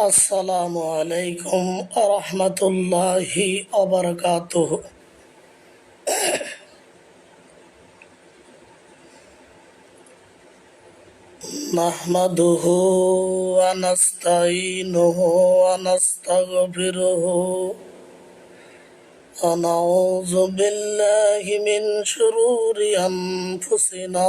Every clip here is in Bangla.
আসসালামু আলাইকুম রহমতুল্লাহি অবরকাত نحمده ونستعينه ونستغفره ونعوذ بالله من شرور أنفسنا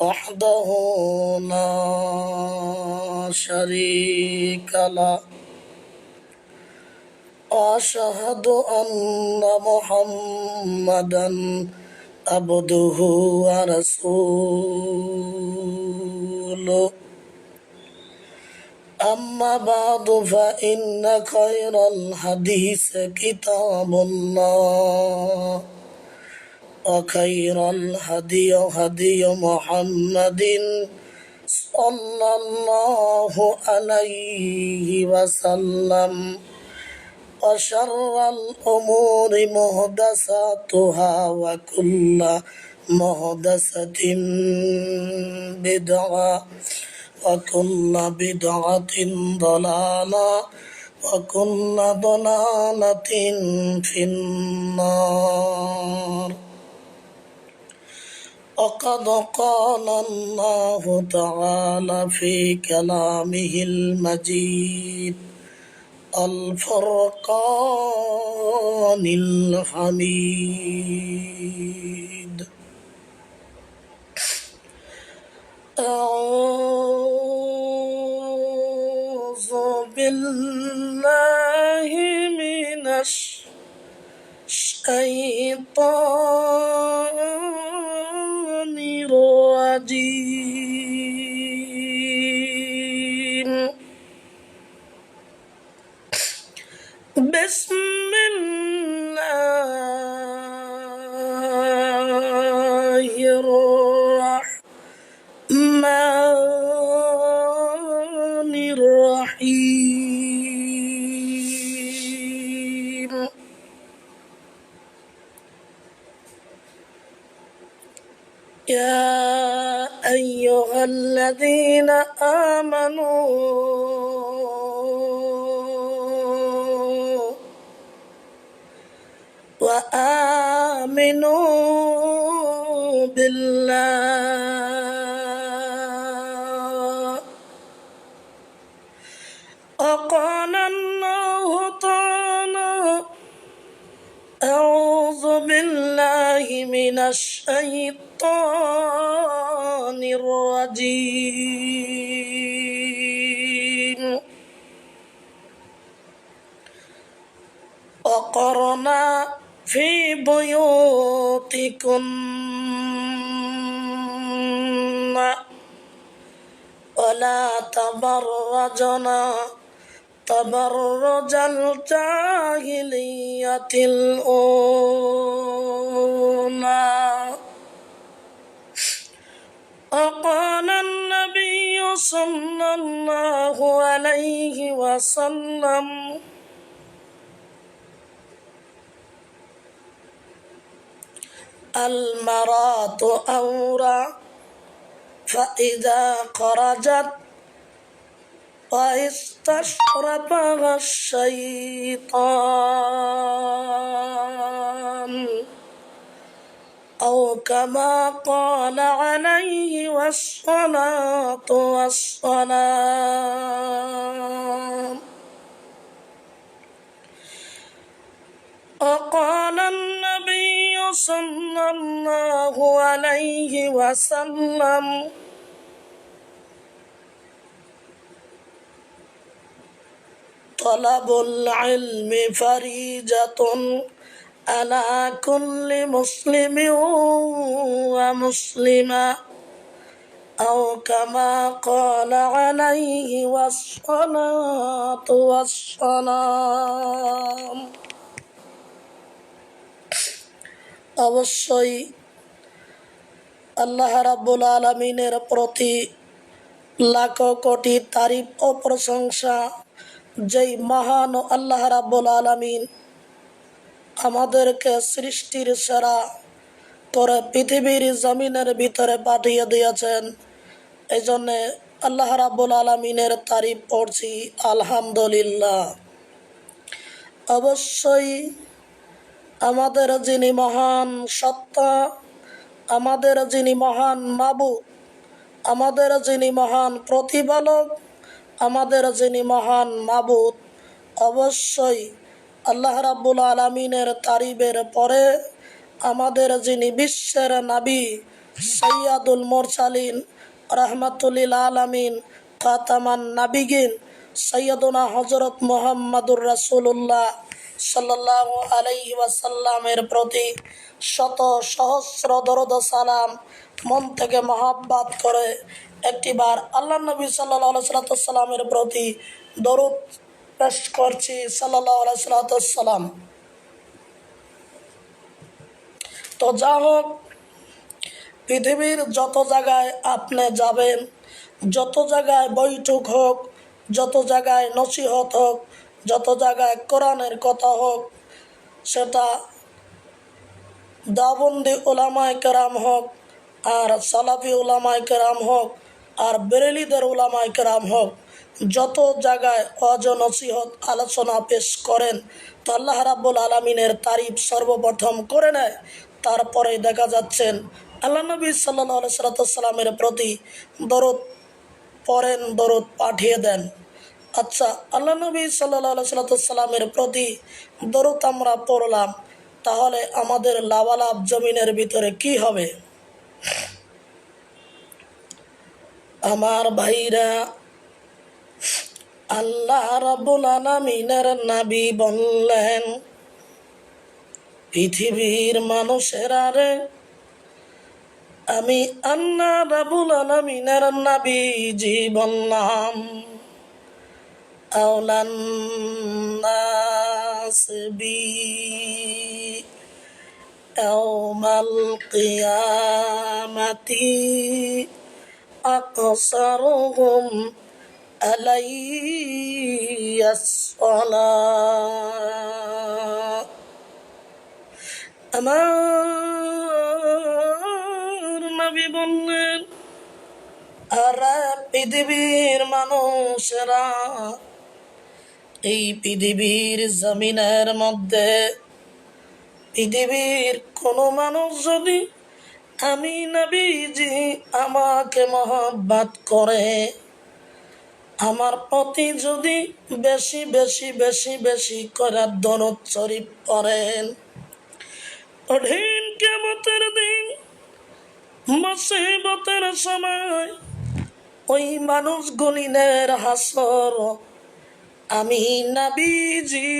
وحده لا شريك له واشهد ان محمدا عبده ورسوله اما بعد فان خير الحديث كتاب الله وخير الهدي هدي محمد صلى الله عليه وسلم. وشر الأمور مهدساتها وكل مهدسة بدعة وكل بدعة ضلالة وكل ضلالة في النار. وقد قال الله تعالى في كلامه المجيد الفرقان الحميد أعوذ بالله من الشيطان الرجيم بسم الشيطان الرجيم وقرنا في بيوتكن ولا تبرجنا تبرج الجاهلية الأولى وقال النبي صلى الله عليه وسلم المرأة أورى فإذا خرجت واستشربها الشيطان كما قال عليه والصلاة والسلام. وقال النبي صلى الله عليه وسلم طلب العلم فريجة. على كل مسلم ومسلمة أو كما قال عليه والصلاة والسلام অবশ্যই আল্লাহ রাব্বুল আলমিনের প্রতি লাখ কোটি তারিফ ও প্রশংসা যেই মহান আল্লাহ রাব্বুল আলমিন আমাদেরকে সৃষ্টির সেরা করে পৃথিবীর জমিনের ভিতরে পাঠিয়ে দিয়েছেন। এই জন্যে আল্লাহ রাব্বুল আলমিনের তারিফ পড়ছি, আলহামদুলিল্লাহ। অবশ্যই আমাদের যিনি মহান সত্তা, আমাদের যিনি মহান মাবুদ আমাদের যিনি মহান প্রতিপালক, আমাদের যিনি মহান মাবুদ, অবশ্যই আল্লাহ রাব্বুল আলমিনের তারিবের পরে আমাদের যিনি বিশ্বের নাবি সৈয়াদুল মোরসালিন রহমতুল্লিল আলমিন, খাতামান নাবিগিন সৈয়দনা হজরত মোহাম্মদুর রাসুল্লাহ সাল্লাহ আলাইহি প্রতি শত সহস্র দরদ সালাম মন থেকে মহাব্বাত করে একটিবার আল্লাহ নবী সাল্লাহ সাল্লামের প্রতি দরুদ পেশ করছি সাল্লাহ সাল্লাম তো যা হোক, পৃথিবীর যত জায়গায় আপনি যাবেন, যত জায়গায় বৈঠক হোক, যত জায়গায় নসিহত হোক, যত জায়গায় কোরআনের কথা হোক, সেটা দাবন্দি ওলামায় কেরাম হোক, আর সালাফি ওলামায় কেরাম হোক, আর বেরেলিদের ওলামায় কেরাম হোক যত জায়গায় অজ নসিহত আলোচনা পেশ করেন, তো আল্লাহ রাব্বুল আলমিনের তারিফ সর্বপ্রথম করে নেয়। তারপরে দেখা যাচ্ছেন আল্লাহ নবী সাল্লাহ সাল্লামের প্রতি দরদ পরেন দরদ পাঠিয়ে দেন। আচ্ছা আল্লাহ নবী সাল্লাহ সাল্লামের প্রতি দরদ আমরা পড়লাম, তাহলে আমাদের লাভালাভ জমিনের ভিতরে কি হবে? আমার ভাইরা আল্লাহ রাব্বুল আলামিনের নাবি বললেন, পৃথিবীর মানুষের আরে আমি আল্লাহ রাবুল আলামিনের নাবি জীবন নাম। আউলান্নাসবি ইয়াউমাল কিয়ামাতি, আকসারুহুম علي الصلاة আমার নবী বললেন আর পৃথিবীর মানুষেরা এই পৃথিবীর জমিনের মধ্যে পৃথিবীর কোনো মানুষ যদি আমি নবীজি আমাকে মহব্বত করে আমার প্রতি যদি বেশি বেশি বেশি বেশি করে দরদ শরীফ করেন কঠিন কেমতের দিন, মুসিবতের সময় ওই মানুষগুলিনের হাসর। আমি নাবিজি,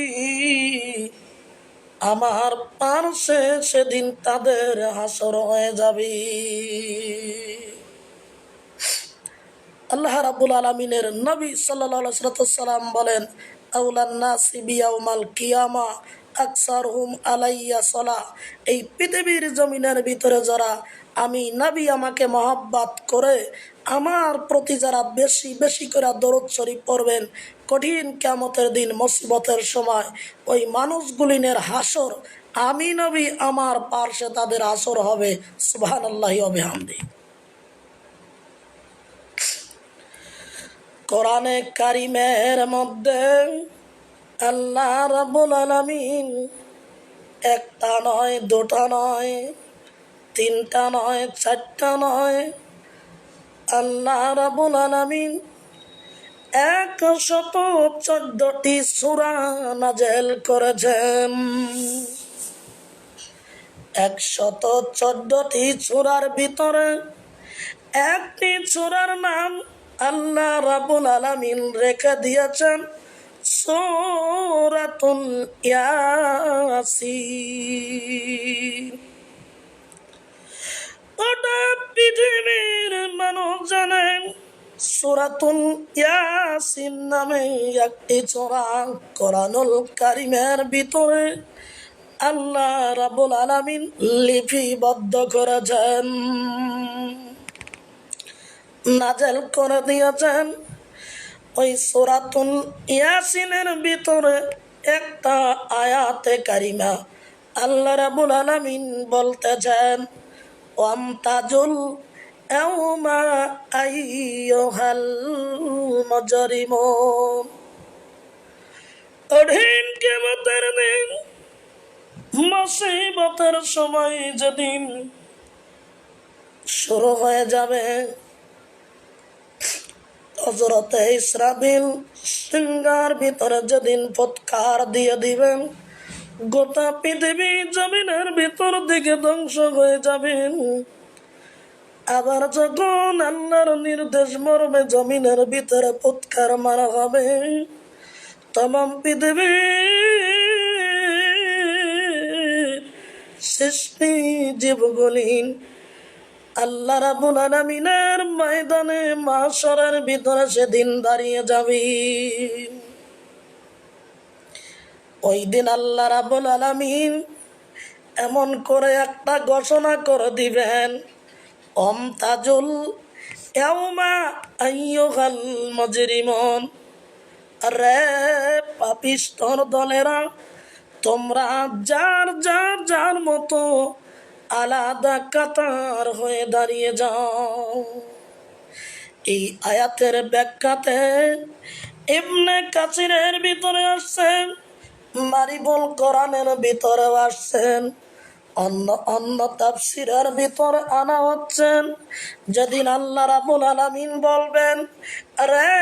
আমার পার্শ্বে সেদিন তাদের হাসর হয়ে যাবে। আল্লাহ রাবুল আলমিনের নবী সাল্লাম বলেন আউলান্নাসিবিয়াউমাল কিয়ামা আকসার হুম আলাইয়া এই পৃথিবীর জমিনের ভিতরে যারা আমি নবী আমাকে মহাব্বাত করে আমার প্রতি যারা বেশি বেশি করে দরদ শরীফ পড়বেন, কঠিন কেমতের দিন, মুসিবতের সময়, ওই মানুষগুলিনের হাসর আমি নবী আমার পার্শ্বে তাদের আসর হবে। সুবহান আল্লাহি অবিহামদি কোরআনে কারিমের মধ্যে আল্লাহ রাবুল আলমিন একটা নয়, দুটা নয়, তিনটা নয়, চারটা নয়, আল্লাহ রাবুল আলমিন এক শত চোদ্দটি সুরা নাজেল করেছেন। একশত চোদ্দটি চূড়ার ভিতরে একটি চূড়ার নাম আল্লাহ রাবুল আলমিন রেখে দিয়েছেন সৌরাতুল ইয়াসিন। ওটা পৃথিবীর মানুষ সুরাতুল ইয়াসিন নামে একটি চোরা কোরআনুল কারিমের ভিতরে আল্লাহ রাবুল আলামিন লিপিবদ্ধ করেছেন। নাজেল করে দিয়েছেন। ওই সুরাতুল ইয়াসিনের ভিতরে একটা আয়াতে কারিমা আল্লাহ রাবুল আলামিন বলতেছেন মুসিবতের সময় যেদিন শুরু হয়ে যাবে হজরতে ইসরাবিল সিঙ্গার ভিতরে যেদিন ফৎকার দিয়ে দিবেন, গোটা পৃথিবী জমিনের ভিতর দিকে ধ্বংস হয়ে যাবেন আবার যখন আল্লাহর নির্দেশ মরবে জমিনের ভিতরে ফুৎকার মারা হবে, তমাম পৃথিবী সৃষ্টি জীবগুলিন আল্লাহ রাবুল আলামিনের ময়দানে মাসরের ভিতরে সেদিন দাঁড়িয়ে যাবি। ওই দিন আল্লাহ রাবুল আলামিন এমন করে একটা ঘোষণা করে দিবেন অম তাজুল ইয়াউমা আইয়ুহাল মুজরিমুন। রে পাপিস্তর দলেরা, তোমরা যার যার যার মতো আলাদা কাতার হয়ে দাঁড়িয়ে যাও। এই আয়াতের ব্যাখ্যাতে ইবনে কাসিরের ভিতরে আসছেন মারিবুল কোরআনের ভিতরে আসছেন অন্য অন্য তাফসিরের ভিতরে আনা হচ্ছেন যেদিন আল্লাহ রাবুল আলামিন বলবেন, রে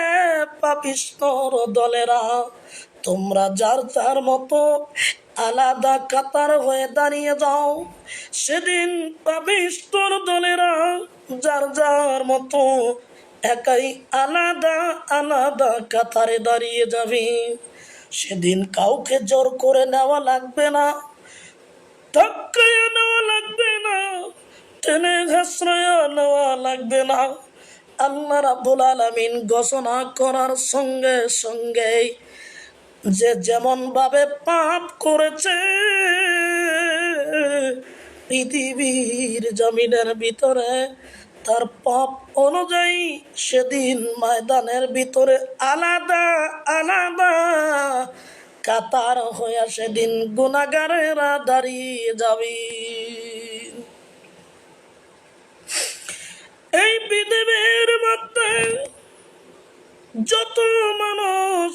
পাপিস্তর দলেরা তোমরা যার যার মতো আলাদা কাতার হয়ে দাঁড়িয়ে যাও, সেদিন পাপিস্তর দলেরা যার যার মতো একাই আলাদা আলাদা কাতারে দাঁড়িয়ে যাবে। সেদিন কাউকে জোর করে নেওয়া লাগবে না ধাক্কায় নেওয়া লাগবে না, টেনে ঘাসড়ায় নেওয়া লাগবে না। আল্লাহ রাব্বুল আলামিন ঘোষণা করার সঙ্গে সঙ্গে যে যেমন ভাবে পাপ করেছে, পৃথিবীর জমিনের ভিতরে, তার পাপ অনুযায়ী সেদিন ময়দানের ভিতরে আলাদা আলাদা কাতার হইয়া সেদিন গুণাগারেরা দাঁড়িয়ে যাবি। এই পৃথিবীর মধ্যে যত মানুষ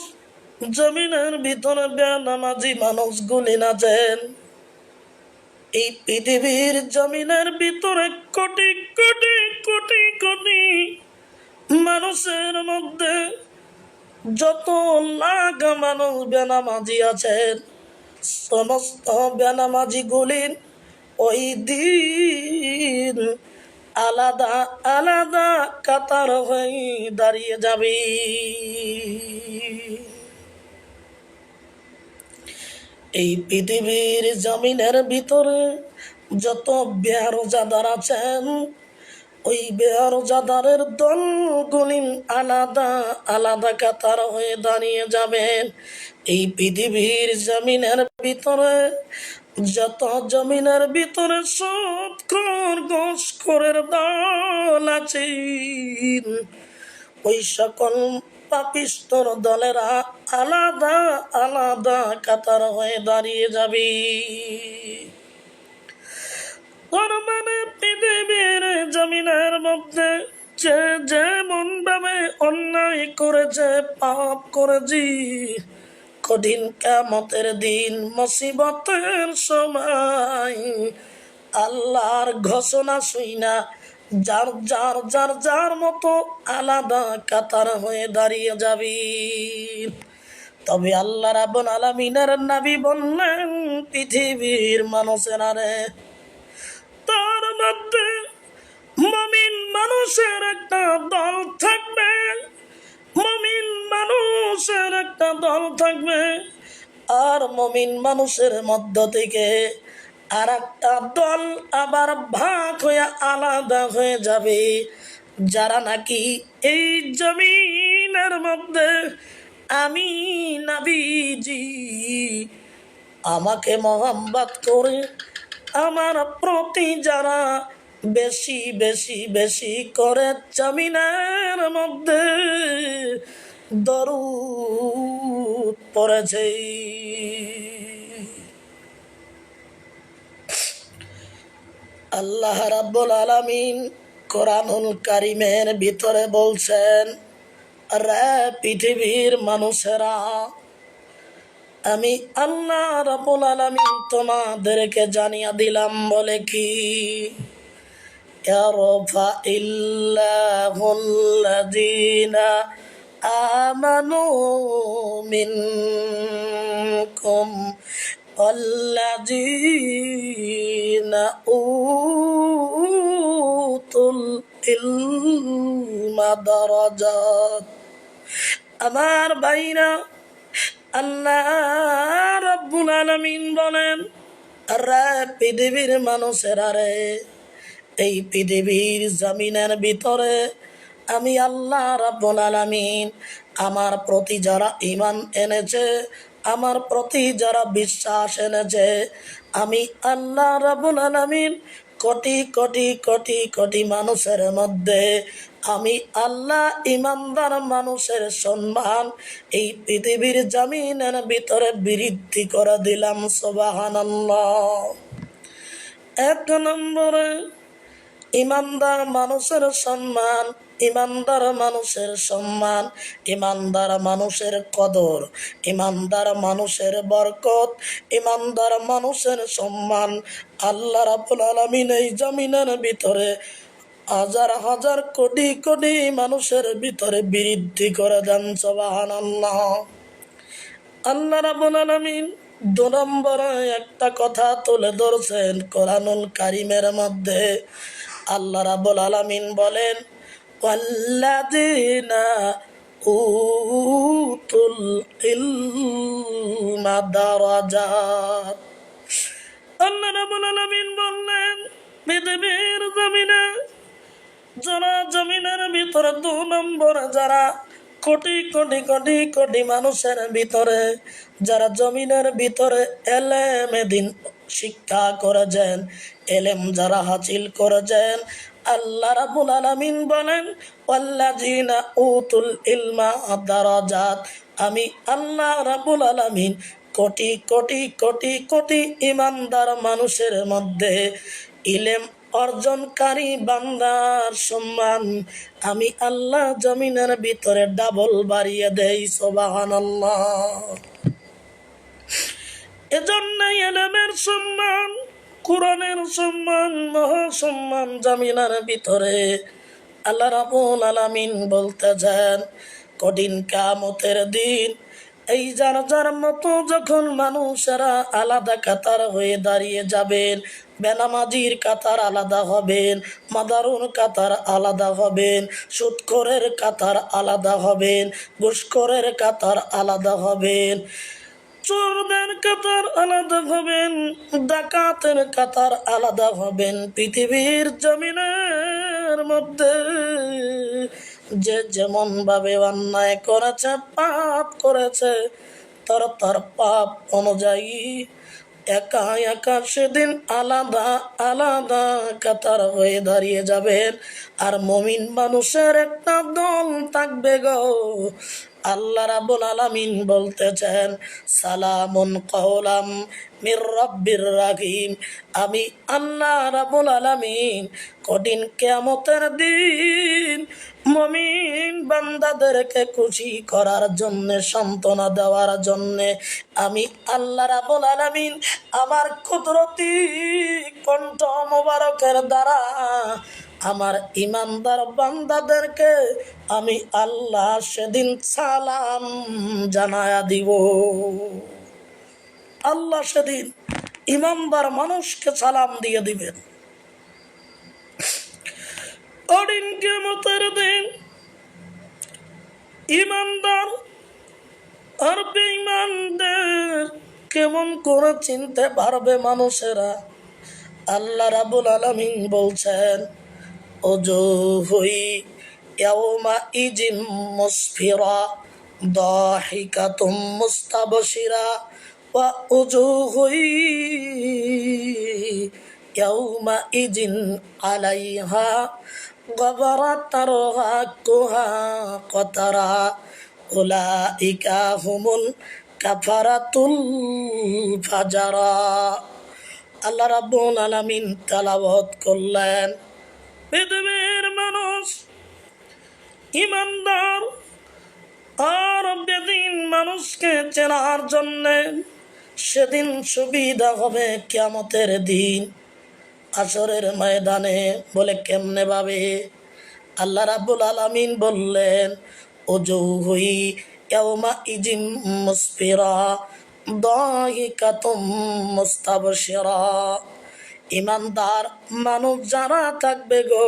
জমিনের ভিতরে বেনামাজি মানুষ গুলি নাচেন। এই পৃথিবীর জমিনের ভিতরে কোটি কোটি কোটি কোটি মানুষের মধ্যে যত লাখ মানুষ বেনামাজি আছেন, সমস্ত বেনামাজি গুলির ওই দিন আলাদা আলাদা কাতার হয়ে দাঁড়িয়ে যাবে। এই পৃথিবীর জমিনের ভিতরে যত বেরোজাদার আছেন, ওই বেরোজাদারের দলগুলি আলাদা আলাদা কাতার হয়ে দাঁড়িয়ে যাবেন। এই পৃথিবীর জমিনের ভিতরে, যত জমিনের ভিতরে সৎকর গোস্করের দল আছে ওই সকল পাপিস্তর দলেরা আলাদা আলাদা কাতার হয়ে দাঁড়িয়ে যাবে। পৃথিবীর জমিনের মধ্যে যে যেমন ভাবে অন্যায় করেছে, পাপ করেছি, কঠিন কামতের দিন, মুসিবতের সময় আল্লাহর ঘোষণা শুই না যার যার যার যার মতো আলাদা কাতার হয়ে দাঁড়িয়ে যাবি। তবে আল্লাহ রাবন আলামিনের নাবি বললেন, পৃথিবীর মানুষেরা রে, তার মধ্যে মমিন মানুষের একটা দল থাকবে। মমিন মানুষের একটা দল থাকবে। আর মমিন মানুষের মধ্য থেকে আর একটা দল আবার ভাগ হয়ে আলাদা হয়ে যাবে। যারা নাকি এই জমিনের মধ্যে, আমি নাবিজি, আমাকে মোহাম্মত করে আমার প্রতি যারা বেশি বেশি বেশি করে জমিনের মধ্যে দরুদ পড়েছে। আল্লাহ রাব্বুল আলামিন কোরআনুল কারিমের ভিতরে বলছেন রে পৃথিবীর মানুষেরা আমি আল্লাহ রাব্বুল আলামিন তোমাদেরকে জানিয়ে দিলাম বলে কি يرفع الله الذين آمنوا منكم والذين أوتوا العلم درجات আমার ভাইরা আল্লাহ রব্বুল আলামিন বলেন রে পৃথিবীর মানুষেরা রে এই পৃথিবীর জমিনের ভিতরে আমি আল্লাহ রাব্বুল আলামিন আমার প্রতি যারা ইমান এনেছে আমার প্রতি যারা বিশ্বাস এনেছে, আমি আল্লাহ রাব্বুল আলামিন কোটি কোটি কোটি কোটি মানুষের মধ্যে, আমি আল্লাহ ইমানদার মানুষের সম্মান এই পৃথিবীর জমিনের ভিতরে বৃদ্ধি করে দিলাম, সোবাহানাল্লাহ। এক নম্বরে ইমানদার মানুষের সম্মান, ইমানদার মানুষের সম্মান, ইমানদার মানুষের কদর, ইমানদার মানুষের বরকত, ইমানদার মানুষের সম্মান। আল্লাহ রাবুল আলমিন এই জমিনের ভিতরে হাজার হাজার কোটি কোটি মানুষের ভিতরে বৃদ্ধি করে দেন সবাহান আল্লাহ আল্লাহ রাবুল আলমিন দু নম্বরে একটা কথা তুলে ধরছেন কোরআনুল কারিমের মধ্যে। আল্লাহ রাবুল আলামিন বলেন যারা জমিনের ভিতরে দু নম্বরে যারা কোটি কোটি কোটি কোটি মানুষের ভিতরে, যারা জমিনের ভিতরে এলেমে দিন শিক্ষা করেছেন, এলেম যারা হাসিল করেছেন, আল্লাহ রাবুল আলামিন বলেন, ওয়াল্লাযিনা উতুল ইলমা দারাজাত আমি আল্লাহ রাবুল আলামিন কোটি কোটি কোটি কোটি ইমানদার মানুষের মধ্যে ইলেম অর্জনকারী বান্দার সম্মান আমি আল্লাহ জমিনের ভিতরে ডাবল বাড়িয়ে দেই সোবাহান এজন্য এলেমের সম্মান, কোরআনের সম্মান, মহাসম্মান জমিনের ভিতরে আল্লাহ রাবুল আলামিন বলতে যান কঠিন কামতের দিন এই যার যার মতো যখন মানুষেরা আলাদা কাতার হয়ে দাঁড়িয়ে যাবেন, বেনামাজির কাতার আলাদা হবেন মাদারুর কাতার আলাদা হবেন সুৎকরের কাতার আলাদা হবেন, ঘুষখোরের কাতার আলাদা হবেন চোরদের কাতার আলাদা হবেন, ডাকাতের কাতার আলাদা হবেন। পৃথিবীর জমিনের মধ্যে যে যেমন ভাবে অন্যায় করেছে, পাপ করেছে, তার তার পাপ অনুযায়ী একা একা সেদিন আলাদা আলাদা কাতার হয়ে দাঁড়িয়ে যাবেন। আর মমিন মানুষের একটা দল থাকবে গো আল্লাহ রাবুল আলামিন বলতেছেন, সালামুন কওলাম মির রব্বির রাহিম। আমি আল্লাহ রাবুল আলামিন কঠিন কেয়ামতের দিন মমিন বান্দাদেরকে খুশি করার জন্য, সান্ত্বনা দেওয়ার জন্য, আমি আল্লাহ রাবুল আলামিন আমার কুদরতি কণ্ঠ মোবারকের দ্বারা আমার ইমানদার বান্দাদেরকে আমি আল্লাহ সেদিন সালাম জানায়া দিব। আল্লাহ সেদিন ইমানদার মানুষকে সালাম দিয়ে দিবেন। অডিন কেমতের দিন ইমানদার আর বেঈমানদের কেমন করে চিনতে পারবে মানুষেরা? আল্লাহ রাবুল আলমিন বলছেন وجوه يومئذ مسفرة ضاحكة مستبشرة ووجوه يومئذ عليها غبرة ترهقها قترا أولئك هم الكفرة الفجرا আল্লাহ রাব্বুল আলামিন তেলাওয়াত করলেন পৃথিবীর মানুষ, ইমানদার আর বেদিন মানুষকে চেনার জন্যে সেদিন সুবিধা হবে কিয়ামতের দিন। আসরের ময়দানে বলে কেমনে ভাবে? আল্লাহ রাব্বুল আলামিন বললেন ওজু হই ইয়াউমা ইজিম মুসফিরা দাহিকাতুম মুস্তাবশিরা। ইমানদার মানুষ যারা থাকবে গো,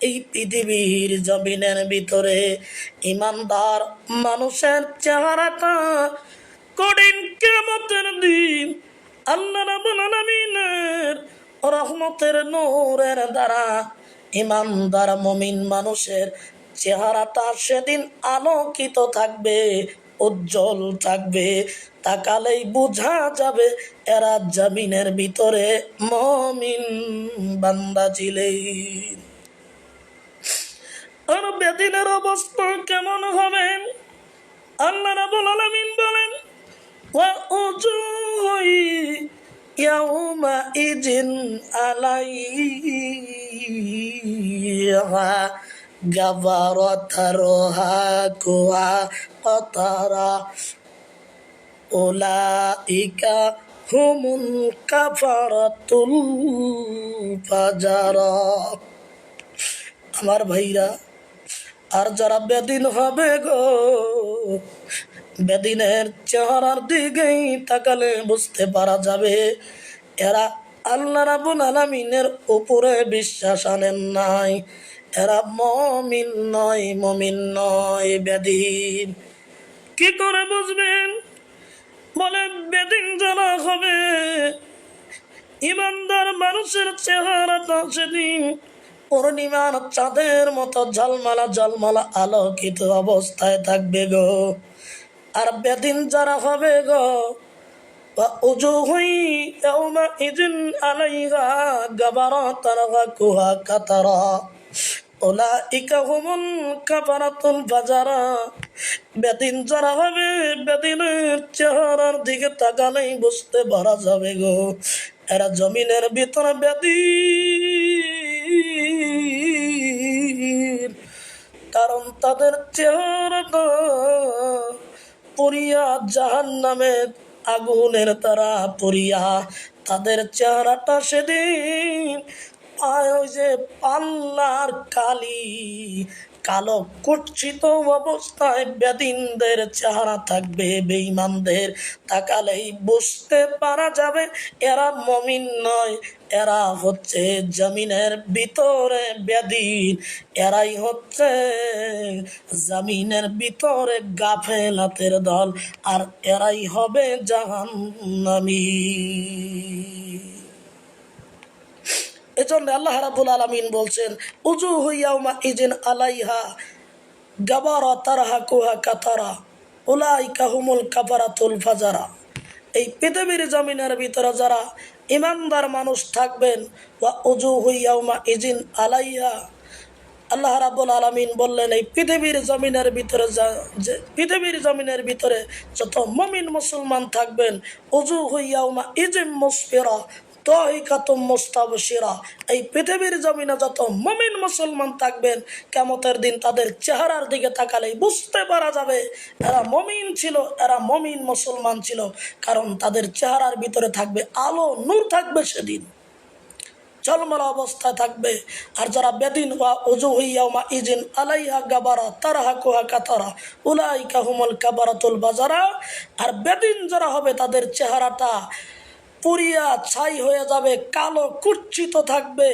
এই পৃথিবীর জমিনের ভিতরে ইমানদার মানুষের চেহারাটা কঠিন কেমতের দিন আল্লাহ আলামিনের রহমতের নূরের দ্বারা ইমানদার মমিন মানুষের চেহারাটা সেদিন আলোকিত থাকবে। উজ্জ্বল থাকবে তাকালেই বোঝা যাবে এরা জমিনের ভিতরে মমিন বান্দা ছিলেন আর বেদিনের অবস্থা কেমন হবে আল্লাহ রাবুল আলমিন বলেন وأجوه يومئذ عليها غبرة ترهقها قترا أولئك هم الكفرة الفجرة আমার ভাইরা আর যারা বেদিন হবে গো বেদিনের চেহারার দিকেই তাকালে বুঝতে পারা যাবে এরা আল্লাহ রাবুল আলমিনের উপরে বিশ্বাস আনেন নাই এরা মমিন নয় মমিন নয় বেদিন কি করে বুঝবেন বলে বেদিন যারা হবে ইমানদার মানুষের চেহারাটা সেদিন পূর্ণিমার চাঁদের মতো ঝলমালা ঝলমালা আলোকিত অবস্থায় থাকবে গো আর বেদিন যারা হবে গো ووجوه يومئذ عليها غبرة ترهقها قترا ওলাইকা হুমুল কাফারাতুল বাজারা। বেদিন যারা হবে, বেদিনের চেহারার দিকে তাকালেই বুঝতে পারা যাবে গো। এরা জমিনের ভিতরে বেদিন। কারণ তাদের চেহারা পরিয়া জাহান নামের আগুনের তারা পরিয়া। তাদের চেহারাটা সেদিন ওই যে পাল্লার কালি। কালো কুচ্ছিত অবস্থায় বেদিনদের চেহারা থাকবে, বেঈমানদের তাকালেই বুঝতে পারা যাবে, এরা মমিন নয়, এরা হচ্ছে জমিনের ভিতরে বেদিন, এরাই হচ্ছে জমিনের ভিতরে গাফেলাতের দল, আর এরাই হবে জাহান্নামী। এজন্য আল্লাহ রাবুল আলমিন বলছেন উজু হইয়াউমা ইজিন আলাইহা গাবারা তারাহা কুহা কাতারা উলাই কাহুমুল কাবারাতুল ফাজারা। এই পৃথিবীর জমিনের ভিতরে যারা ইমানদার মানুষ থাকবেন বা উজু হইয়াউমা ইজিন আলাইহা আল্লাহ রাবুল আলমিন বললেন, এই পৃথিবীর জমিনের ভিতরে যা- যে, পৃথিবীর জমিনের ভিতরে যত মমিন মুসলমান থাকবেন উজু হইয়াউমা ইজিম মুসফিরা তহিকাতুম এই পৃথিবীর জমিনে যত মমিন মুসলমান থাকবেন, কেমতের দিন তাদের চেহারার দিকে তাকালেই বুঝতে পারা যাবে, এরা মমিন ছিল, এরা মমিন মুসলমান ছিল, কারণ তাদের চেহারার ভিতরে থাকবে আলো, নূর থাকবে সেদিন। ঝলমলা অবস্থায় থাকবে, আর যারা বেদিন ওয়া উজু হইয়াউমা ইজিন আলাইহা গাবারা, তারাহা কুহা কাতারা, উলাইকা হুমুল কাবারাতুল বাজারা। আর বেদিন যারা হবে তাদের চেহারাটা পুরিয়া ছাই হয়ে যাবে, কালো কুচ্ছিত থাকবে।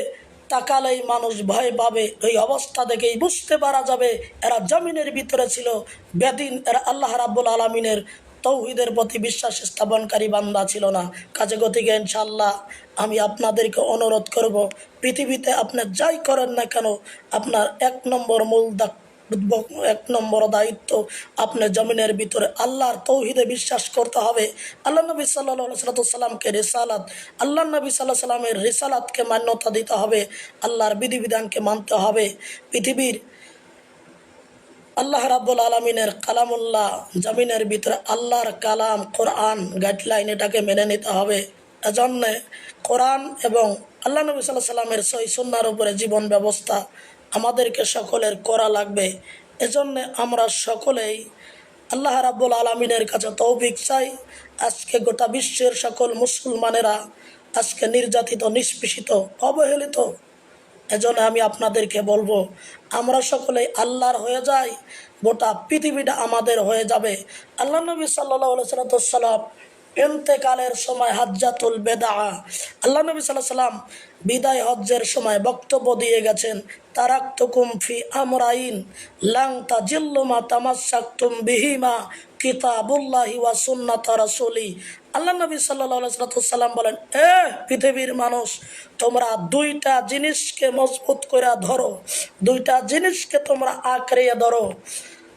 তাকালেই মানুষ ভয় পাবে এই অবস্থা দেখেই বুঝতে পারা যাবে, এরা জমিনের ভিতরে ছিল। বেদিন এরা আল্লাহ রাব্বুল আলমিনের তৌহিদের প্রতি বিশ্বাস স্থাপনকারী বান্দা ছিল না। কাজে গতিকে ইনশাল্লাহ আমি আপনাদেরকে অনুরোধ করব, পৃথিবীতে আপনি যাই করেন না কেন, আপনার এক নম্বর মূল দাক এক নম্বর দায়িত্ব আপনি জমিনের ভিতরে। আল্লাহর তৌহিদে বিশ্বাস করতে হবে। আল্লাহ নবী সাল্লাহ রেসালাত আল্লাহ নবী সাল্লাহ সাল্লামের রেসালাতকে মান্যতা দিতে হবে। আল্লাহর বিধিবিধানকে মানতে হবে। পৃথিবীর আল্লাহ রাব্বুল আলমিনের কালামুল্লাহ জমিনের ভিতরে আল্লাহর কালাম কোরআন গাইডলাইন এটাকে মেনে নিতে হবে। এজন্যে কোরআন এবং আল্লাহ নবী সাল্লাহ সাল্লামের সই সন্ন্যার উপরে জীবন ব্যবস্থা আমাদেরকে সকলের করা লাগবে। এজন্যে আমরা সকলেই আল্লাহ রাব্বুল আলমিনের কাছে তৌফিক চাই। আজকে গোটা বিশ্বের সকল মুসলমানেরা আজকে নির্যাতিত, নিষ্পেষিত, অবহেলিত, এজন্য আমি আপনাদেরকে বলব, আমরা সকলেই আল্লাহর হয়ে যাই। গোটা পৃথিবীটা আমাদের হয়ে যাবে। আল্লাহ নবী সাল্লাহ সাল্লাম এন্তেকালের সময় হাজ্জাতুল বেদা আল্লাহ নবী সাল্লাহ সাল্লাম বিদায় হজ্জের সময় বক্তব্য দিয়ে গেছেন, তারাক্তুকুম ফি আমরাইন লাং তাজিল্লুমা তামাসাক্তুম বিহিমা কিতাবুল্লাহি ওয়া সুন্নাত রাসূলি। আল্লাহ নবী সাল্লাহ সাল্লাম বলেন, এ পৃথিবীর মানুষ, তোমরা দুইটা জিনিসকে মজবুত করে ধরো, দুইটা জিনিসকে তোমরা আঁকড়িয়ে ধরো।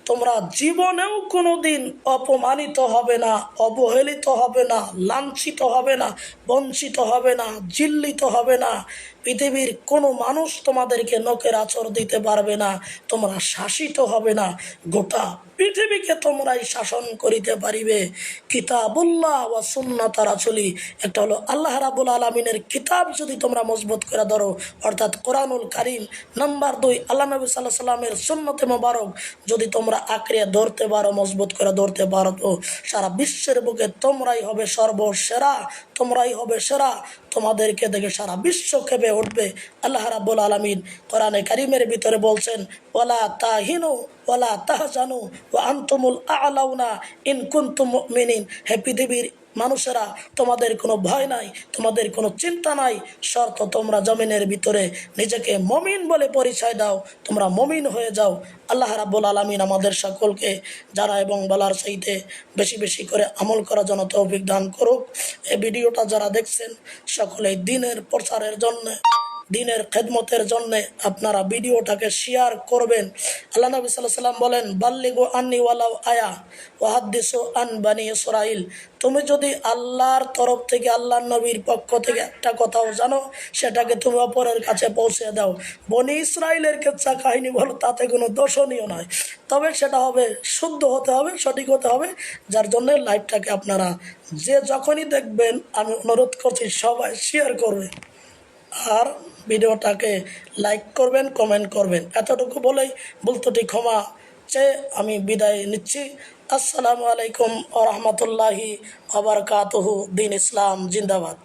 তোমরা জীবনেও কোনো দিন অপমানিত হবে না, অবহেলিত হবে না, লাঞ্ছিত হবে না, বঞ্চিত হবে না, জিল্লিত হবে না। পৃথিবীর কোনো মানুষ তোমাদেরকে নখের আচর দিতে পারবে না, তোমরা শাসিত হবে না। গোটা পৃথিবীকে তোমরাই শাসন করিতে পারিবে। কিতাবুল্লাহ ওয়া সুন্নাত চলি একটা হলো আল্লাহ রাবুল আলমিনের কিতাব যদি তোমরা মজবুত করে ধরো, অর্থাৎ কোরআনুল কারিম নাম্বার দুই, আল্লাহ নবী সাল্লাহ সাল্লামের সুন্নতে মোবারক যদি তোমরা আঁকড়িয়ে ধরতে পারো, মজবুত করে ধরতে পারো তো। সারা বিশ্বের বুকে তোমরাই হবে সর্বসেরা, তোমরাই হবে সেরা। তোমাদেরকে দেখে সারা বিশ্ব খেপে উঠবে। আল্লাহ রাবুল আলমিন কোরআনে কারিমের ভিতরে বলছেন ওলা তাহিনু ওলা তাহজানু ও আন্তমুল আলাউনা ইন কুন্তুম মিনিন হে পৃথিবীর মানুষেরা, তোমাদের কোনো ভয় নাই, তোমাদের কোনো চিন্তা নাই। শর্ত, তোমরা জমিনের ভিতরে নিজেকে মমিন বলে পরিচয় দাও, তোমরা মমিন হয়ে যাও। আল্লাহ রাব্বুল আলমিন আমাদের সকলকে যারা এবং বলার সাইতে বেশি বেশি করে আমল করার জন্য তৌফিক দান করুক। এই ভিডিওটা যারা দেখছেন, সকলে দিনের প্রচারের জন্য দিনের খেদমতের জন্য আপনারা ভিডিওটাকে শেয়ার করবেন। আল্লাহ নবী সাল্লাহ সাল্লাম বলেন, বাল্লিগো আন্নি ওয়ালাও আয়া ওয়াহাদ্দিসো আন বানি ইসরাইল তুমি যদি আল্লাহর তরফ থেকে আল্লাহ নবীর পক্ষ থেকে একটা কথাও জানো, সেটাকে তুমি অপরের কাছে পৌঁছে দাও। বনি ইসরায়েলের কেচ্ছা কাহিনী বলো, তাতে কোনো দোষণীয় নয়। তবে সেটা হবে, শুদ্ধ হতে হবে, সঠিক হতে হবে, যার জন্য লাইভটাকে আপনারা যে যখনই দেখবেন, আমি অনুরোধ করছি, সবাই শেয়ার করবে। আর ভিডিওটাকে লাইক করবেন, কমেন্ট করবেন। এতটুকু বলেই বলতটি ক্ষমা চেয়ে আমি বিদায় নিচ্ছি। আসসালামু আলাইকুম আ রহমতুল্লাহি আবরকাতহু দিন ইসলাম জিন্দাবাদ।